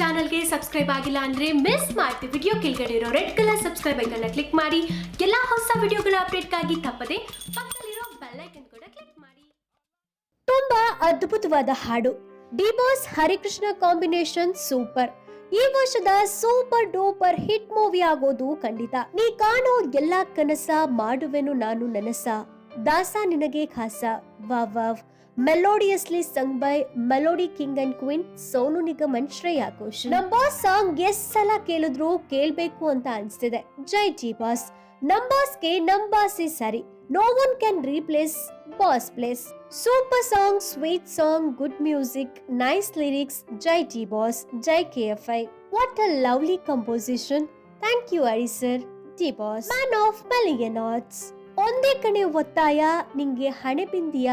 ಚಾನಲ್ಗೆ ಸಬ್ಸ್ಕ್ರೈಬ್ ಆಗಿಲ್ಲ ಅಂದ್ರೆ ಮಿಸ್ ಮಾಡ್ತೀವಿ ವಿಡಿಯೋ ಕೆಳಗಡೆ ಇರೋ ರೆಡ್ ಕಲರ್ ಸಬ್ಸ್ಕ್ರೈಬ್ ಐಕನ್ನ ಕ್ಲಿಕ್ ಮಾಡಿ. ಎಲ್ಲಾ ಹೊಸ ವಿಡಿಯೋಗಳ ಅಪ್ಡೇಟ್ಗಾಗಿ ತಪ್ಪದೆ ಪಕ್ಕದಲ್ಲಿರೋ ಬೆಲ್ ಐಕನ್ ಕೂಡ ಕ್ಲಿಕ್ ಮಾಡಿ. ತುಂಬಾ ಅದ್ಭುತವಾದ ಹಾಡು. ಡಿಬೋಸ್ ಹರಿಕೃಷ್ಣ ಕಾಂಬಿನೇಷನ್ ಸೂಪರ್ ಈ ವರ್ಷದ ಸೂಪರ್ ಡೂಪರ್ ಹಿಟ್ ಮೂವಿ ಆಗೋದು ಖಂಡಿತ. ನೀ ಕಾಣೋ ಎಲ್ಲಾ ಕನಸ ಮಾಡುವೆನು ನಾನು ನನಸ. ದಾಸ ನಿನಗೆ ಖಾಸ. Wow wow. Melodiously sung by melody king and queen Sonu Nigam and Shreya Ghosh ನಮ್ ಬಾಸ್ ಸಾಂಗ್ ಎಷ್ಟ್ ಸಲ ಕೇಳಿದ್ರು ಕೇಳ್ಬೇಕು ಅಂತ ಅನ್ಸ್ತಿದೆ ಜೈ ಜಿ ಬಾಸ್ ನಮ್ ಬಾಸ್ಗೆ ನಮ್ ಬಾಸೇ ಸರಿ no one can replace boss place super song sweet song good music nice lyrics Jai T boss Jai K F I what a lovely composition thank you Hari sir T boss man of million hearts ಒಂದೇ ಕಣೆ ಒತ್ತಾಯ, ನಿಂಗೆ ಹಣೆ ಬಿಂದಿಯ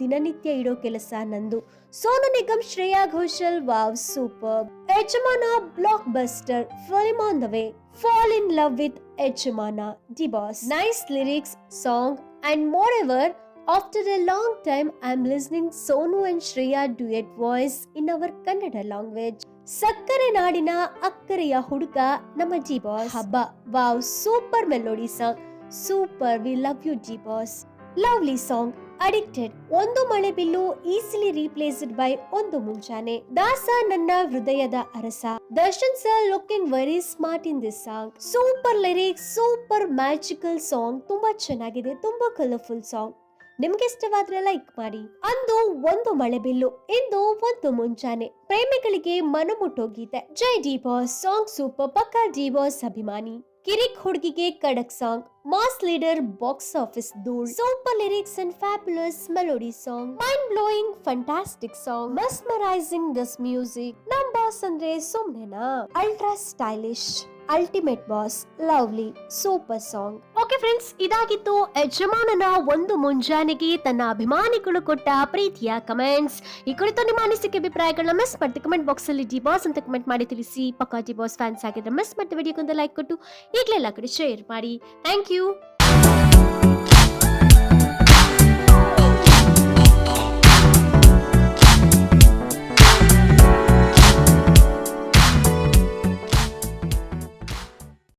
ದಿನನಿತ್ಯ ಇಡೋ ಕೆಲಸ ನಂದು. Sonu Nigam, Shreya Ghoshal, wow, super. Yajamana blockbuster film on the way fall in love with Yajamana, the boss. Nice lyrics song and moreover after a long time I am listening Sonu and Shreya duet voice in our Kannada language ಸಕ್ಕರೆ ನಾಡಿನ ಅಕ್ಕರೆಯ ಹುಡುಗ, ನಮ್ಮ G boss. ಹಬ್ಬ, wow, super melody song. Super we love you G boss lovely song addicted ಒಂದು ಮಳೆ bill easily replaced by ಒಂದು ಮುಂಚಾನೆ ದಾಸ ನನ್ನ ಹೃದಯದ ಅರಸ. Darshan sir looking very smart in this song super lyric super magical song ತುಂಬಾ ಚೆನ್ನಾಗಿದೆ, ತುಂಬಾ ಕಲರ್ಫುಲ್ ಸಾಂಗ್ ನಿಮ್ಗೆ ಇಷ್ಟವಾದ್ರೆ ಲೈಕ್ ಮಾಡಿ. ಅಂದು ಒಂದು ಮಳೆ ಬಿಲ್ಲು, ಇಂದು ಒಂದು ಮುಂಚಾನೆ ಪ್ರೇಮಿಗಳಿಗೆ ಮನಮುಟ್ಟೋ ಗೀತೆ ಜೈ ಡಿ ಬಾಸ್ ಸಾಂಗ್ ಸೂಪರ್ ಪಕ್ಕ ಡಿ ಬಾಸ್ ಅಭಿಮಾನಿ. ಕಿರಿಕ್ ಹುಡುಗಿಗೆ ಕಡಕ್ song, mass leader box office ಧೂಳ್ super lyrics and fabulous melody song, mind blowing fantastic song, mesmerising this music, ನಮ್ ಬಾಸ್ ಅಂದ್ರೆ ಸುಮ್ನೆನಾ? Ultra stylish, ultimate boss, lovely, super song. Friends ಇದಾಗಿತ್ತು ಯಜಮಾನನ ಒಂದು ಮುಂಜಾನೆಗೆ ತನ್ನ ಅಭಿಮಾನಿಗಳು ಕೊಟ್ಟ ಪ್ರೀತಿಯ ಕಮೆಂಟ್ಸ್ ಈ ಕುರಿತು ನಿಮ್ಮ ಅನಿಸಿಕೆ, ಅಭಿಪ್ರಾಯಗಳನ್ನ ಮಿಸ್ ಮಾಡ್ತೀವಿ ಕಮೆಂಟ್ ಬಾಕ್ಸ್ ಅಲ್ಲಿ ಡಿ ಬಾಸ್ ಅಂತ ಕಮೆಂಟ್ ಮಾಡಿ ತಿಳಿಸಿ. ಪಕ್ಕಾ ಡಿ ಬಾಸ್ ಫ್ಯಾನ್ಸ್ ಆಗಿದ್ರೆ ಮಿಸ್ ಮಾಡ್ತೀವಿ ವಿಡಿಯೋಗೊಂದು ಲೈಕ್ ಕೊಟ್ಟು, ಈಗಲೇ ಎಲ್ಲ ಕಡೆ ಶೇರ್ ಮಾಡಿ. Thank you